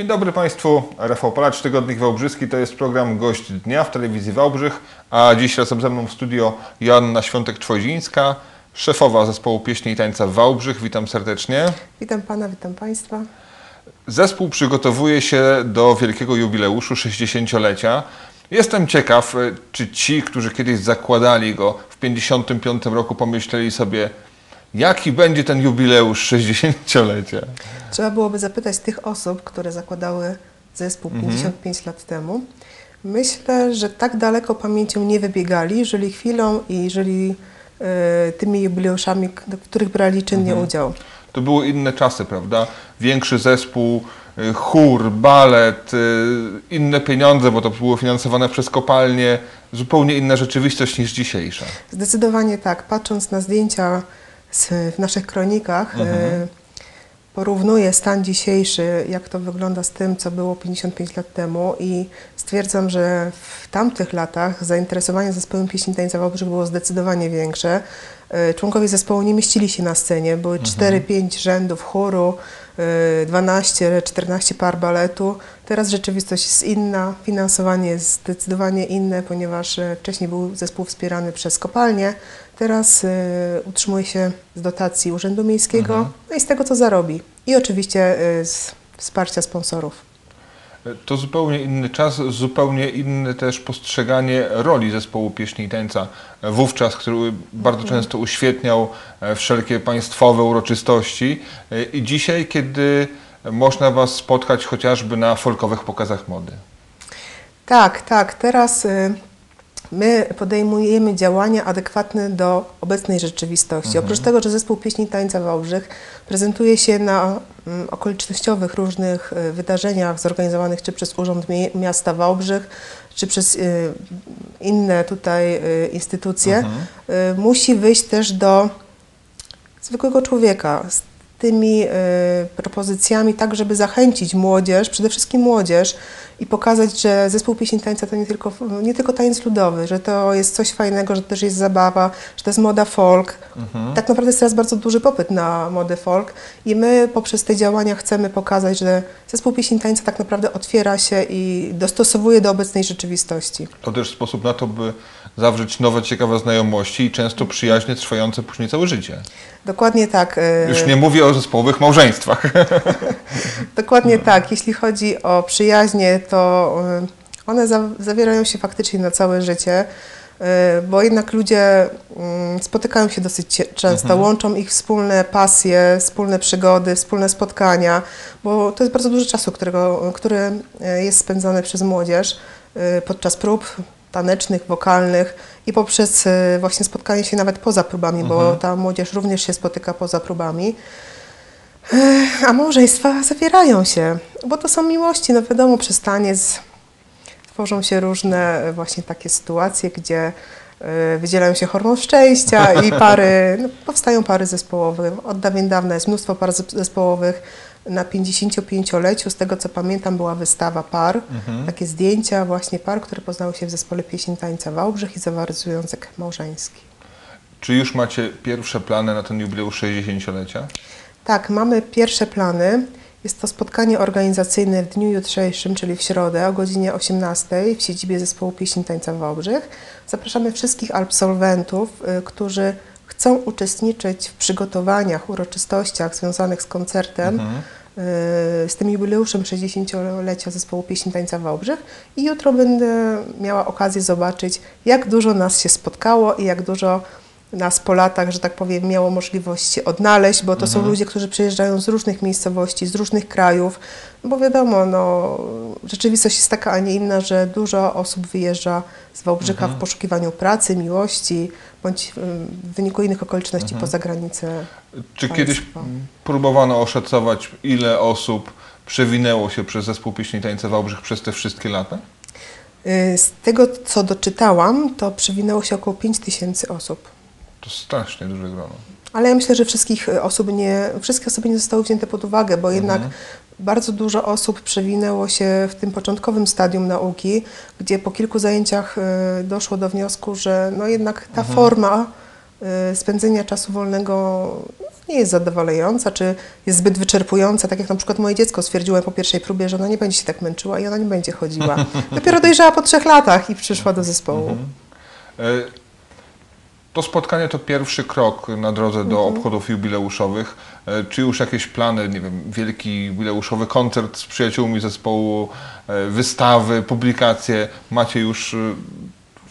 Dzień dobry Państwu. Rafał Palacz, Tygodnik Wałbrzyski. To jest program Gość Dnia w telewizji Wałbrzych. A dziś razem ze mną w studio Joanna Świątek-Czwozińska, szefowa zespołu pieśni i tańca Wałbrzych. Witam serdecznie. Witam Pana, witam Państwa. Zespół przygotowuje się do wielkiego jubileuszu 60-lecia. Jestem ciekaw, e, czy ci, którzy kiedyś zakładali go w 55 roku, pomyśleli sobie, jaki będzie ten jubileusz 60-lecia. Trzeba byłoby zapytać tych osób, które zakładały zespół 55 lat temu. Myślę, że tak daleko pamięcią nie wybiegali, żyli chwilą i żyli e, tymi jubileuszami, w których brali czynnie udział. To były inne czasy, prawda? Większy zespół, y, chór, balet, y, inne pieniądze, bo to było finansowane przez kopalnie. Zupełnie inna rzeczywistość niż dzisiejsza. Zdecydowanie tak. Patrząc na zdjęcia w naszych kronikach, e, porównuję stan dzisiejszy, jak to wygląda z tym, co było 55 lat temu i stwierdzam, że w tamtych latach zainteresowanie zespołem pieśni tańca Wałbrzych było zdecydowanie większe. E, Członkowie zespołu nie mieścili się na scenie, były 4-5 rzędów chóru, e, 12-14 par baletu. Teraz rzeczywistość jest inna, finansowanie jest zdecydowanie inne, ponieważ e, wcześniej był zespół wspierany przez kopalnie, teraz e, utrzymuje się z dotacji Urzędu Miejskiego no i z tego, co zarobi. I oczywiście e, z wsparcia sponsorów. Y, To zupełnie inny czas, zupełnie inne też postrzeganie roli zespołu pieśni i tańca wówczas, który bardzo często uświetniał e, wszelkie państwowe uroczystości. Y, I dzisiaj, kiedy można Was spotkać chociażby na folkowych pokazach mody. Tak, tak. Teraz y, my podejmujemy działania adekwatne do obecnej rzeczywistości. Oprócz tego, że zespół pieśni tańca Wałbrzych prezentuje się na mm, okolicznościowych różnych y, wydarzeniach zorganizowanych czy przez Urząd Miasta Wałbrzych, czy przez y, inne tutaj y, instytucje, y, musi wyjść też do zwykłego człowieka tymi y, propozycjami, tak żeby zachęcić młodzież, przede wszystkim młodzież i pokazać, że zespół pieśni tańca to nie tylko, nie tylko tańc ludowy, że to jest coś fajnego, że też jest zabawa, że to jest moda folk. Tak naprawdę jest teraz bardzo duży popyt na modę folk i my poprzez te działania chcemy pokazać, że zespół pieśni tańca tak naprawdę otwiera się i dostosowuje do obecnej rzeczywistości. To też sposób na to, by zawrzeć nowe, ciekawe znajomości i często przyjaźnie trwające później całe życie. Dokładnie tak. y, Już nie mówię o zespołowych małżeństwach. Dokładnie tak. Jeśli chodzi o przyjaźnie, to y, one za, zawierają się faktycznie na całe życie, y, bo jednak ludzie mm, spotykają się dosyć często, łączą ich wspólne pasje, wspólne przygody, wspólne spotkania, bo to jest bardzo dużo czasu, którego, który jest spędzany przez młodzież podczas prób tanecznych, wokalnych i poprzez y, właśnie spotkanie się nawet poza próbami, bo ta młodzież również się spotyka poza próbami. A małżeństwa zawierają się, bo to są miłości. No wiadomo, przez taniec tworzą się różne e, właśnie takie sytuacje, gdzie e, wydzielają się hormon szczęścia i pary, no, powstają pary zespołowe. Od dawien dawna jest mnóstwo par zes- zespołowych. Na 55-leciu, z tego co pamiętam, była wystawa par, takie zdjęcia właśnie par, które poznały się w zespole pieśni tańca Wałbrzych i zawarły związek małżeński. Czy już macie pierwsze plany na ten jubileusz 60-lecia? Tak, mamy pierwsze plany. Jest to spotkanie organizacyjne w dniu jutrzejszym, czyli w środę o godzinie 18 w siedzibie zespołu pieśni tańca Wałbrzych. Zapraszamy wszystkich absolwentów, y, którzy chcą uczestniczyć w przygotowaniach, uroczystościach związanych z koncertem, y, z tym jubileuszem 60-lecia zespołu pieśni tańca Wałbrzych. I jutro będę miała okazję zobaczyć, jak dużo nas się spotkało i jak dużo nas po latach, że tak powiem, miało możliwość się odnaleźć, bo to są ludzie, którzy przyjeżdżają z różnych miejscowości, z różnych krajów, bo wiadomo, no, rzeczywistość jest taka, a nie inna, że dużo osób wyjeżdża z Wałbrzycha w poszukiwaniu pracy, miłości, bądź w wyniku innych okoliczności poza granicę Czy państwa. kiedyś próbowano oszacować, ile osób przewinęło się przez zespół pieśni i tańca Wałbrzych przez te wszystkie lata? Y, Z tego, co doczytałam, to przewinęło się około 5 tysięcy osób. To strasznie duże grono. Ale ja myślę, że wszystkich y, osób nie, wszystkie osoby nie zostały wzięte pod uwagę, bo jednak bardzo dużo osób przewinęło się w tym początkowym stadium nauki, gdzie po kilku zajęciach y, doszło do wniosku, że no jednak ta forma y, spędzenia czasu wolnego nie jest zadowalająca, czy jest zbyt wyczerpująca, tak jak na przykład moje dziecko stwierdziło po pierwszej próbie, że ona nie będzie się tak męczyła i ona nie będzie chodziła. Dopiero dojrzała po trzech latach i przyszła do zespołu. E, To spotkanie to pierwszy krok na drodze do obchodów jubileuszowych. E, Czy już jakieś plany, nie wiem, wielki jubileuszowy koncert z przyjaciółmi zespołu, e, wystawy, publikacje? Macie już e,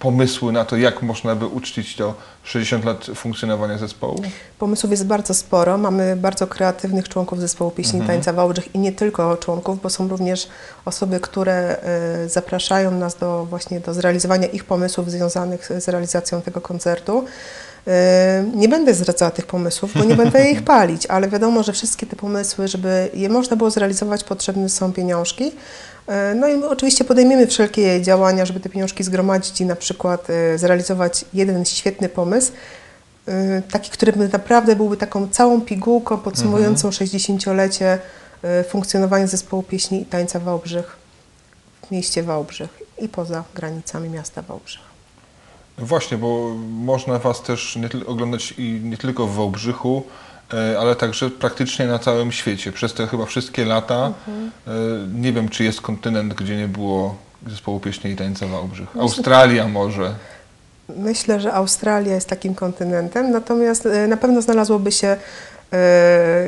pomysły na to, jak można by uczcić to 60 lat funkcjonowania zespołu? Pomysłów jest bardzo sporo. Mamy bardzo kreatywnych członków zespołu pieśni Mhm. tańca Wałbrzych i nie tylko członków, bo są również osoby, które e, zapraszają nas do właśnie do zrealizowania ich pomysłów związanych z realizacją tego koncertu. E, Nie będę zdradzała tych pomysłów, bo nie będę ich palić, ale wiadomo, że wszystkie te pomysły, żeby je można było zrealizować, potrzebne są pieniążki. E, No i oczywiście podejmiemy wszelkie działania, żeby te pieniążki zgromadzić i na przykład e, zrealizować jeden świetny pomysł, y, taki, który naprawdę byłby taką całą pigułką podsumowującą 60-lecie y, funkcjonowania zespołu pieśni i tańca Wałbrzych w mieście Wałbrzych i poza granicami miasta Wałbrzych. Właśnie, bo można Was też nie oglądać i nie tylko w Wałbrzychu, e, ale także praktycznie na całym świecie. Przez te chyba wszystkie lata e, nie wiem, czy jest kontynent, gdzie nie było zespołu pieśni i tańca Wałbrzych. Australia może. Myślę, że Australia jest takim kontynentem, natomiast y, na pewno znalazłoby się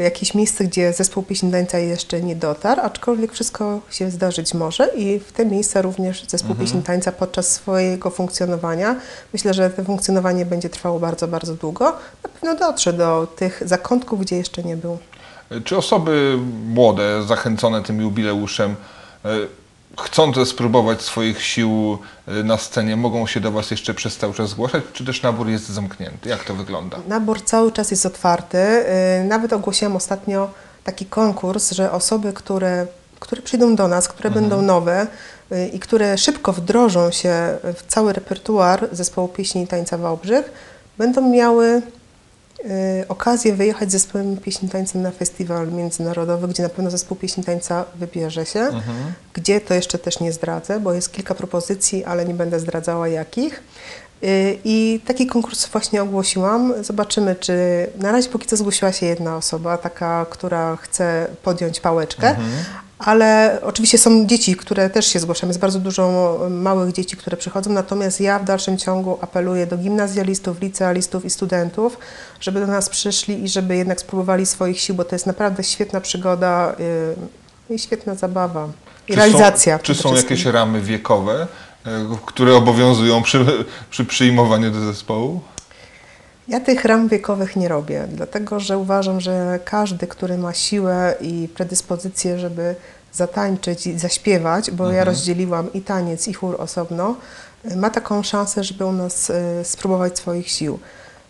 jakieś miejsce, gdzie zespół pieśni tańca jeszcze nie dotarł, aczkolwiek wszystko się zdarzyć może i w te miejsca również zespół pieśni tańca podczas swojego funkcjonowania, myślę, że to funkcjonowanie będzie trwało bardzo, bardzo długo, na pewno dotrze do tych zakątków, gdzie jeszcze nie był. E, Czy osoby młode, zachęcone tym jubileuszem, chcące spróbować swoich sił e, na scenie, mogą się do Was jeszcze przez cały czas zgłaszać, czy też nabór jest zamknięty? Jak to wygląda? Nabór cały czas jest otwarty. Y, Nawet ogłosiłam ostatnio taki konkurs, że osoby, które, które przyjdą do nas, które będą nowe y, i które szybko wdrożą się w cały repertuar zespołu pieśni i tańca Wałbrzych, będą miały y, okazję wyjechać z zespołem pieśni i tańca na festiwal międzynarodowy, gdzie na pewno zespół pieśni tańca wybierze się. Gdzie to jeszcze też nie zdradzę, bo jest kilka propozycji, ale nie będę zdradzała jakich. Y, I taki konkurs właśnie ogłosiłam. Zobaczymy, czy na razie póki co zgłosiła się jedna osoba, taka, która chce podjąć pałeczkę. Ale oczywiście są dzieci, które też się zgłaszają. Jest bardzo dużo małych dzieci, które przychodzą. Natomiast ja w dalszym ciągu apeluję do gimnazjalistów, licealistów i studentów, żeby do nas przyszli i żeby jednak spróbowali swoich sił, bo to jest naprawdę świetna przygoda y, i świetna zabawa. I Czy realizacja. Są, czy są jakieś ramy wiekowe, e, które obowiązują przy, przy przyjmowaniu do zespołu? Ja tych ram wiekowych nie robię, dlatego że uważam, że każdy, który ma siłę i predyspozycję, żeby zatańczyć i zaśpiewać, bo ja rozdzieliłam i taniec, i chór osobno, ma taką szansę, żeby u nas y, spróbować swoich sił.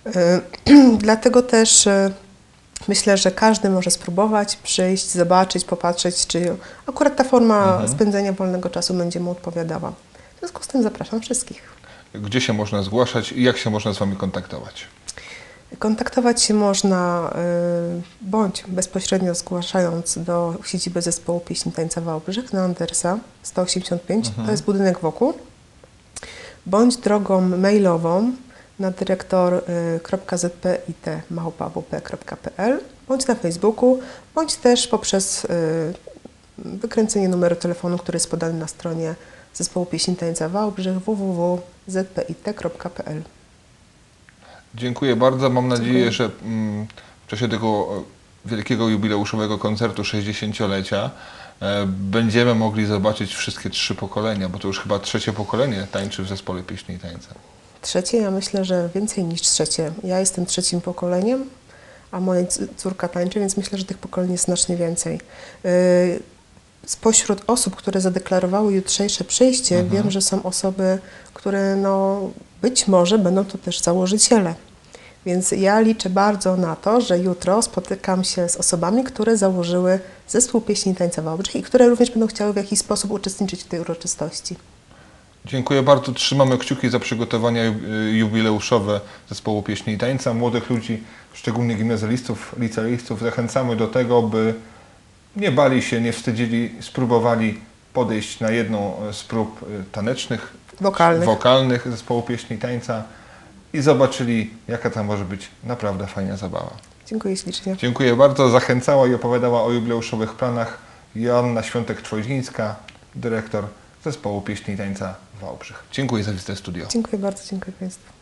Y, Dlatego też y, myślę, że każdy może spróbować, przyjść, zobaczyć, popatrzeć, czy akurat ta forma spędzenia wolnego czasu będzie mu odpowiadała. W związku z tym zapraszam wszystkich. Gdzie się można zgłaszać i jak się można z Wami kontaktować? Kontaktować się można y, bądź bezpośrednio zgłaszając do siedziby zespołu pieśni tańca Wałbrzych na Andersa 185, to jest budynek wokół, bądź drogą mailową na dyrektor.zpit.małpawp.pl bądź na Facebooku, bądź też poprzez y, wykręcenie numeru telefonu, który jest podany na stronie zespołu pieśni tańca Wałbrzych www.zpit.pl Dziękuję bardzo. Mam nadzieję, że mm, w czasie tego e, wielkiego jubileuszowego koncertu 60-lecia e, będziemy mogli zobaczyć wszystkie trzy pokolenia, bo to już chyba trzecie pokolenie tańczy w zespole pieśni i tańca. Trzecie, ja myślę, że więcej niż trzecie. Ja jestem trzecim pokoleniem, a moja córka tańczy, więc myślę, że tych pokoleń jest znacznie więcej. Yy, Spośród osób, które zadeklarowały jutrzejsze przyjście, wiem, że są osoby, które no, być może będą to też założyciele. Więc ja liczę bardzo na to, że jutro spotykam się z osobami, które założyły zespół pieśni Wałbrzych i które również będą chciały w jakiś sposób uczestniczyć w tej uroczystości. Dziękuję bardzo. Trzymamy kciuki za przygotowania ju- jubileuszowe zespołu pieśni i tańca. Młodych ludzi, szczególnie gimnazjalistów, licealistów, zachęcamy do tego, by nie bali się, nie wstydzili, spróbowali podejść na jedną z prób y, tanecznych, Wokalnych. wokalnych zespołu pieśni i tańca i zobaczyli, jaka tam może być naprawdę fajna zabawa. Dziękuję ślicznie. Dziękuję bardzo. Zachęcała i opowiadała o jubileuszowych planach Joanna Świątek-Trwoźlińska, dyrektor zespołu pieśni i tańca Wałbrzych. Dziękuję za wizytę studio. Dziękuję bardzo, dziękuję Państwu.